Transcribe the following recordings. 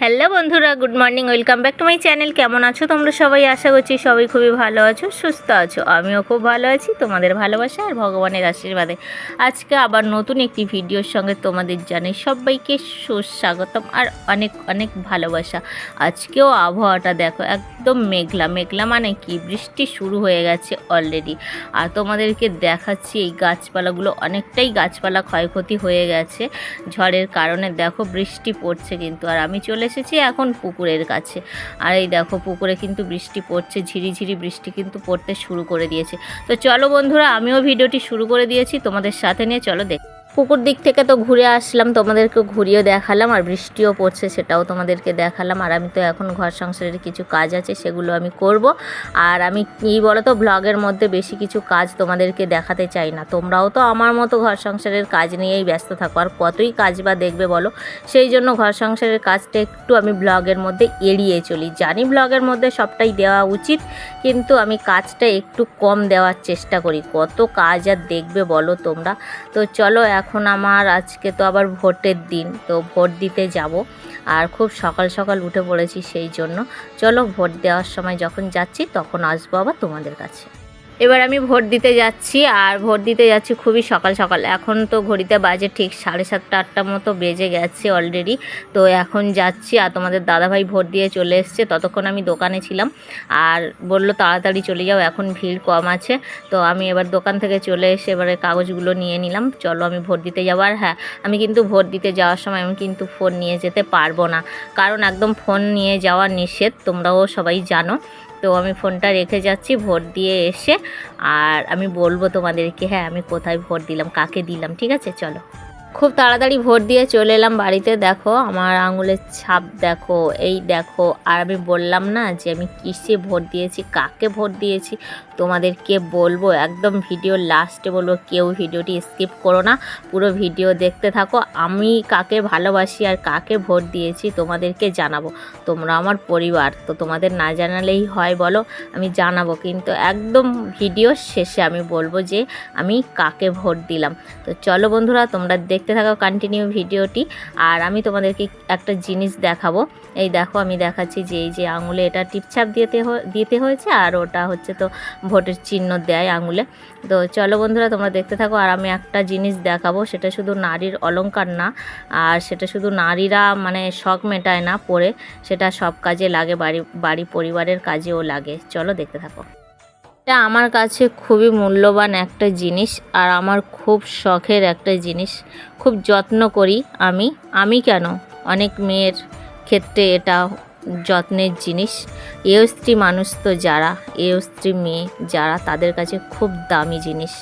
Hello বন্ধুরা, good morning, welcome back to my channel. কেমন আছো তোমরা সবাই? আশা করছি সবাই খুবই ভালো আছো, সুস্থ আছো। আমিও খুব ভালো আছি, তোমাদের ভালোবাসা আর ভগবানের আশীর্বাদে। আজকে আবার নতুন একটি ভিডিওর সঙ্গে তোমাদের জানাই সবাইকে সুস্বাগতম আর অনেক অনেক ভালোবাসা। আজকেও আবহাওয়াটা দেখো, একদম মেঘলা মেঘলা মানে কি? বৃষ্টি শুরু হয়ে গেছে অলরেডি আর তোমাদেরকে দেখাচ্ছি, এই গাছপালাগুলো অনেকটাই গাছপালা ক্ষয়ক্ষতি হয়ে গেছে। ঝড়ের কারণে দেখো বৃষ্টি পড়ছে কিন্তু। আর আমি চলে এসেছি এখন পুকুরের কাছে। আর এই দেখো, পুকুরে কিন্তু বৃষ্টি পড়ছে ঝিরিঝিরি বৃষ্টি কিন্তু পড়তে শুরু করে দিয়েছে। তো চলো বন্ধুরা, আমিও ভিডিওটি শুরু করে দিয়েছি, তোমাদের সাথে নিয়ে চলো দেখ পুকুর দিক থেকে তো ঘুরে আসলাম তোমাদেরকে ঘুরিয়েও দেখালাম আর বৃষ্টিও পড়ছে সেটাও তোমাদেরকে দেখালাম। আর আমি তো এখন ঘর সংসারের কিছু কাজ আছে সেগুলো আমি করব। আর আমি কী বলো তো ব্লগের মধ্যে বেশি কিছু কাজ তোমাদেরকে দেখাতে চাই না। তোমরাও তো আমার মতো ঘর সংসারের কাজ নিয়েই ব্যস্ত থাকো। আর কতই কাজ বা দেখবে বলো? সেই জন্য ঘর সংসারের কাজটা একটু আমি ব্লগের মধ্যে এড়িয়ে চলি। জানি ব্লগের মধ্যে সবটাই দেওয়া উচিত, কিন্তু আমি কাজটা একটু কম দেওয়ার চেষ্টা করি। কত কাজ আর দেখবে বলো তোমরা? তো চলো এখন আমার আজকে তো আবার ভোটের দিন, তো ভোট দিতে যাব। আর খুব সকাল সকাল উঠে পড়েছি সেই জন্য। চলো ভোট দেওয়ার সময় যখন যাচ্ছি তখন আসব আবার তোমাদের কাছে। এবার আমি ভোট দিতে যাচ্ছি, আর ভোট দিতে যাচ্ছি খুবই সকাল সকাল। এখন তো ঘড়িতে বাজে ঠিক সাড়ে সাতটা, আটটা মতো বেজে গেছে অলরেডি তো এখন যাচ্ছি, আর তোমাদের দাদাভাই ভোট দিয়ে চলে এসছে। ততক্ষণ আমি দোকানে ছিলাম, আর বলল তাড়াতাড়ি চলে যাও, এখন ভিড় কম আছে। তো আমি এবার দোকান থেকে চলে এসে এবারে কাগজগুলো নিয়ে নিলাম। চলো আমি ভোট দিতে যাব। আর হ্যাঁ আমি কিন্তু ভোট দিতে যাওয়ার সময় আমি কিন্তু ফোন নিয়ে যেতে পারব না। কারণ একদম ফোন নিয়ে যাওয়া নিষেধ, তোমরাও সবাই জানো। তো আমি ফোনটা রেখে যাচ্ছি, ভোট দিয়ে এসে আর আমি বলব তোমাদেরকে হ্যাঁ আমি কোথায় ভোট দিলাম, কাকে দিলাম, ঠিক আছে? চলো। খুব তাড়াতাড়ি ভোট দিয়ে চলে এলাম বাড়িতে। দেখো, আমার আঙুলের ছাপ দেখো, এই দেখো। আর আমি বললাম না যে আমি কিসে ভোট দিয়েছি, কাকে ভোট দিয়েছি, তোমাদেরকে বলব। একদম ভিডিও লাস্টে বলব, কেউ ভিডিওটি স্কিপ করো না, পুরো ভিডিও দেখতে থাকো। আমি কাকে ভালোবাসি আর কাকে ভোট দিয়েছি তোমাদেরকে জানাব। তোমরা আমার পরিবার, তো তোমাদের না জানালেই হয় বলো, আমি জানাব। কিন্তু একদম ভিডিও শেষে আমি বলব যে আমি কাকে ভোট দিলাম। তো চলো বন্ধুরা, তোমরা দেখতে থাকো কন্টিনিউ ভিডিওটি। আর আমি তোমাদেরকে একটা জিনিস দেখাবো। এই দেখো, আমি দেখাচ্ছি যে এই যে আঙুলে এটা টিপছাপ দিতে দিতে হয়েছে, আর ওটা হচ্ছে তো ভোটের চিহ্ন দেয় আঙুলে। তো চলো বন্ধুরা, তোমরা দেখতে থাকো, আর আমি একটা জিনিস দেখাবো, সেটা শুধু নারীর অলংকার না, আর সেটা শুধু নারীরা মানে শখ মেটায় না পরে, সেটা সব কাজে লাগে, বাড়ি বাড়ি পরিবারের কাজেও লাগে। চলো দেখতে থাকো। এটা আমার কাছে খুবই মূল্যবান একটা জিনিস আর আমার খুব শখের একটা জিনিস। খুব যত্ন করি আমি। আমি কেন? অনেক মেয়ের ক্ষেত্রে এটা যত্নের জিনিস। এও স্ত্রী মানুষ তো যারা, এও স্ত্রী মেয়ে যারা, তাদের কাছে খুব দামি জিনিস।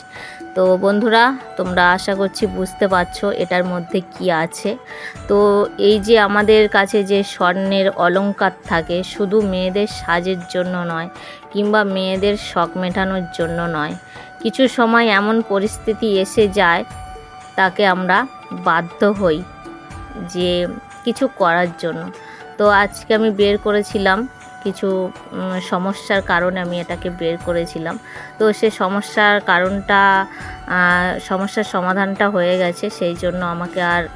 তো বন্ধুরা, তোমরা আশা করছি বুঝতে পারছ এটার মধ্যে কি আছে। তো এই যে আমাদের কাছে যে স্বর্ণের অলঙ্কার থাকে, শুধু মেয়েদের সাজের জন্য নয়, কিংবা মেয়েদের শখ মেটানোর জন্য নয়, কিছু সময় এমন পরিস্থিতি এসে যায়, তাকে আমরা বাধ্য হই যে কিছু করার জন্য। তো আজকে আমি বের করেছিলাম কিছু সমস্যার কারণে আমি এটাকে বের করেছিলাম। তো সে সমস্যার কারণটা সমস্যার সমাধানটা হয়ে গেছে, সেই জন্য আমাকে আর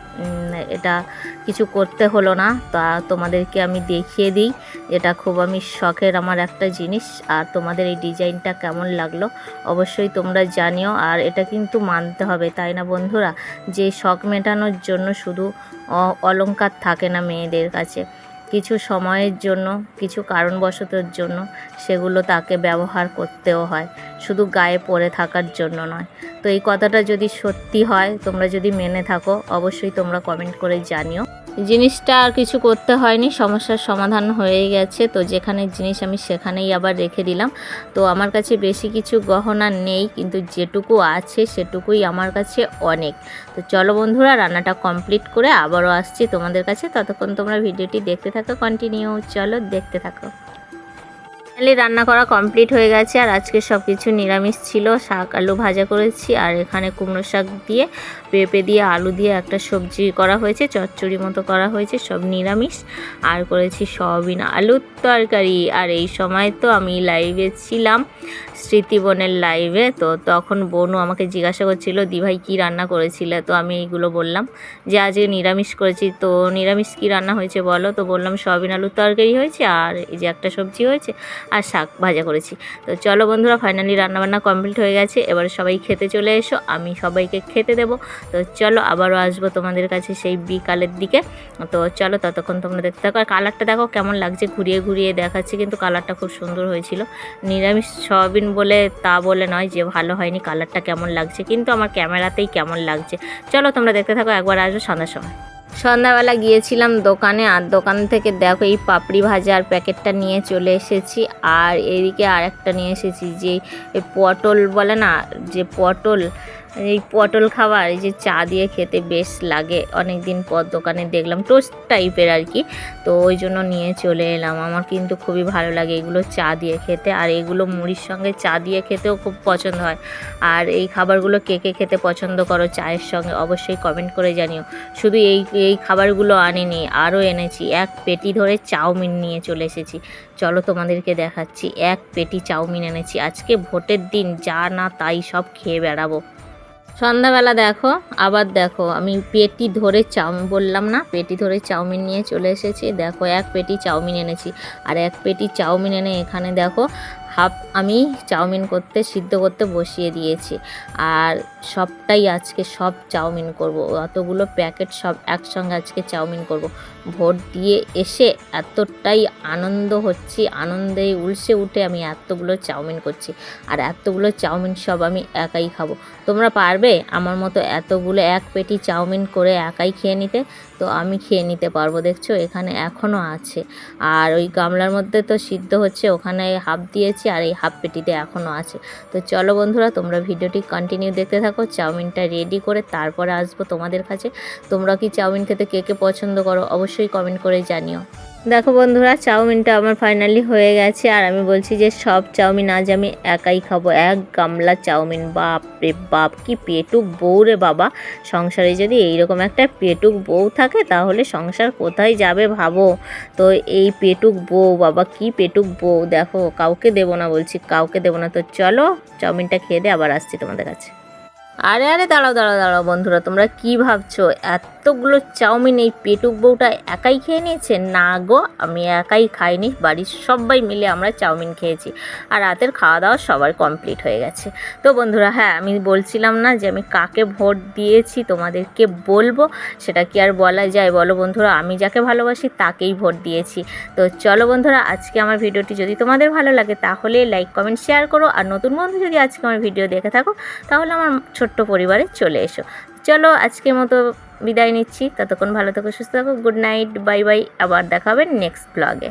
এটা কিছু করতে হলো না। তা তোমাদেরকে আমি দেখিয়ে দিই, এটা খুব আমি শখের আমার একটা জিনিস। আর তোমাদের এই ডিজাইনটা কেমন লাগল অবশ্যই তোমরা জানিও। আর এটা কিন্তু মানতে হবে, তাই না বন্ধুরা? যে শখ মেটানোর জন্য শুধু অ- অলংকার থাকে না মেয়েদের কাছে। কিছু সময়ের জন্য, কিছু কারণবশতর জন্য সেগুলো তাকে ব্যবহার করতেও হয়। শুধু গায়ে পড়ে থাকার জন্য নয়। তো এই কথাটা যদি সত্যি হয়, তোমরা যদি মেনে থাকো, অবশ্যই তোমরা কমেন্ট করে জানিও। জিনিসটা আর কিছু করতে হয়নি, সমস্যার সমাধান হয়ে গেছে। তো যেখানে জিনিস আমি সেখানেই আবার রেখে দিলাম। তো আমার কাছে বেশি কিছু গহনা নেই, কিন্তু যেটুকু আছে সেটুকুই আমার কাছে অনেক। তো চলো বন্ধুরা, রান্নাটা কমপ্লিট করে আবারও আসছি তোমাদের কাছে। ততক্ষণ তোমরা ভিডিওটি দেখতে থাকো কন্টিনিউ চলো দেখতে থাকো। ফাইনালি রান্না করা কমপ্লিট হয়ে গেছে আর আজকে সব কিছু নিরামিষ ছিল। শাক, আলু ভাজা করেছি আর এখানে কুমড়ো শাক দিয়ে, পেঁপে দিয়ে, আলু দিয়ে একটা সবজি করা হয়েছে, চচ্চড়ি মতো করা হয়েছে, সব নিরামিষ। আর করেছি সয়াবিন আলুর তরকারি। আর এই সময় তো আমি লাইভে ছিলাম স্মৃতিবনের লাইভে তো তখন বোনও আমাকে জিজ্ঞাসা করছিল দিভাই কী রান্না করেছিলে? তো আমি এইগুলো বললাম, যে আজকে নিরামিষ করেছি। তো নিরামিষ কী রান্না হয়েছে বলো? তো বললাম, সয়াবিন আলুর তরকারি হয়েছে আর এই যে একটা সবজি হয়েছে। আর শাক ভাজা করেছি। তো চলো বন্ধুরা ফাইনালি রান্নাবান্না কমপ্লিট হয়ে গেছে। এবার সবাই খেতে চলে এসো, আমি সবাইকে খেতে দেবো। তো চলো আবারও আসব তোমাদের কাছে সেই বিকালের দিকে। তো চলো ততক্ষণ তোমরা দেখতে থাকো। আর কালারটা দেখো কেমন লাগছে, ঘুরিয়ে ঘুরিয়ে দেখাচ্ছি। কিন্তু কালারটা খুব সুন্দর হয়েছিল। নিরামিষ সয়াবিন বলে তা বলে নয় যে ভালো হয়নি। কালারটা কেমন লাগছে, কিন্তু আমার ক্যামেরাতেই কেমন লাগছে। চলো তোমরা দেখতে থাকো, একবার আসব সন্ধ্যার সময়। সন্ধ্যাবেলা গিয়েছিলাম দোকানে, আর দোকান থেকে দেখো এই পাপড়ি ভাজার প্যাকেটটা নিয়ে চলে এসেছি। আর এদিকে আর একটা নিয়ে এসেছি, যে পটল বলে না, যে পটল এই পটল খাবার, এই যে চা দিয়ে খেতে বেশ লাগে। অনেক দিন পর দোকানে দেখলাম টোস্ট টাইপের আর কি। তো ওই জন্য নিয়ে চলে এলাম। আমার কিন্তু খুবই ভালো লাগে এগুলো চা দিয়ে খেতে। আর এগুলো মুড়ির সঙ্গে চা দিয়ে খেতেও খুব পছন্দ হয়। আর এই খাবারগুলো কে কে খেতে পছন্দ করো চায়ের সঙ্গে অবশ্যই কমেন্ট করে জানিও। শুধু এই এই খাবারগুলো আনিনি, আরও এনেছি। এক পেটি ধরে চাউমিন নিয়ে চলে এসেছি। চলো তোমাদেরকে দেখাচ্ছি। এক পেটি চাউমিন এনেছি। আজকে ভোটের দিন, যা না তাই সব খেয়ে বেড়াবো। সন্ধ্যাবেলা দেখো, আবার দেখো। আমি পেটি ধরে চাউমিন বললাম না, পেটি ধরে চাউমিন নিয়ে চলে এসেছি। দেখো, এক পেটি চাউমিন এনেছি। আর এক পেটি চাউমিন এনে এখানে দেখো হাফ আমি চাউমিন করতে, সিদ্ধ করতে বসিয়ে দিয়েছি। আর সবটাই আজকে সব চাউমিন করব। অতগুলো প্যাকেট সব একসঙ্গে আজকে চাউমিন করব। ভোট দিয়ে এসে এতটাই আনন্দ হচ্ছি, আনন্দে উলসে উঠে আমি এতগুলো চাউমিন করছি। আর এতগুলো চাউমিন সব আমি একাই খাব। তোমরা পারবে আমার মতো এতগুলো এক পেটি চাউমিন করে একাই খেয়ে নিতে? তো আমি খেয়ে নিতে পারব, দেখছ? এখানে এখনও আছে। আর ওই গামলার মধ্যে তো সিদ্ধ হচ্ছে, ওখানে হাফ দিয়েছি আর এই হাফ পেটিতে এখনও আছে। তো চলো বন্ধুরা, তোমরা ভিডিওটি কন্টিনিউ দেখতে থাকো, চাউমিনটা রেডি করে তারপরে আসব তোমাদের কাছে। তোমরা কি চাউমিন খেতে কে কে পছন্দ করো অবশ্যই কমেন্ট করে জানিও। দেখো বন্ধুরা, চাউমিনটা আমার ফাইনালি হয়ে গেছে আর আমি বলছি যে সব চাউমিন আজ আমি একাই খাব। এক গামলা চাউমিন বাপ রে বাপ, কি পেটুক বউ রে বাবা। সংসারে যদি এইরকম একটা পেটুক বউ থাকে, তাহলে সংসার কোথায় যাবে ভাবো? তো এই পেটুক বউ, বাবা, কি পেটুক বউ? দেখো, কাউকে দেবো না বলছি, কাউকে দেবো না। তো চলো, চাউমিনটা খেয়ে দিয়ে আবার আসছি তোমাদের কাছে। আরে আরে, দাঁড়াও দাঁড়াও দাঁড়াও বন্ধুরা, তোমরা কি ভাবছ? এতগুলো চাউমিন এই পেটুক বউটা একাই খেয়ে নিয়েছে? না গো, আমি একাই খাইনি, বাড়ির সবাই মিলে আমরা চাউমিন খেয়েছি। আর রাতের খাওয়া দাওয়া সবার কমপ্লিট হয়ে গেছে। তো বন্ধুরা হ্যাঁ আমি বলছিলাম না যে আমি কাকে ভোট দিয়েছি, তোমাদেরকে বলব, সেটা কি আর বলা যায়? বলো বন্ধুরা, আমি যাকে ভালোবাসি তাকেই ভোট দিয়েছি। তো চলো বন্ধুরা, আজকে আমার ভিডিওটি যদি তোমাদের ভালো লাগে, তাহলে লাইক কমেন্ট শেয়ার করো। আর নতুন বন্ধু যদি আজকে আমার ভিডিও দেখে থাকো, তাহলে আমার ছোট্ট পরিবারে চলে এসো। চলো, আজকের মতো বিদায় নিচ্ছি। ততক্ষণ ভালো থাকো, সুস্থ থাকো। Good night, bye bye. আবার দেখাবেন নেক্সট ব্লগে।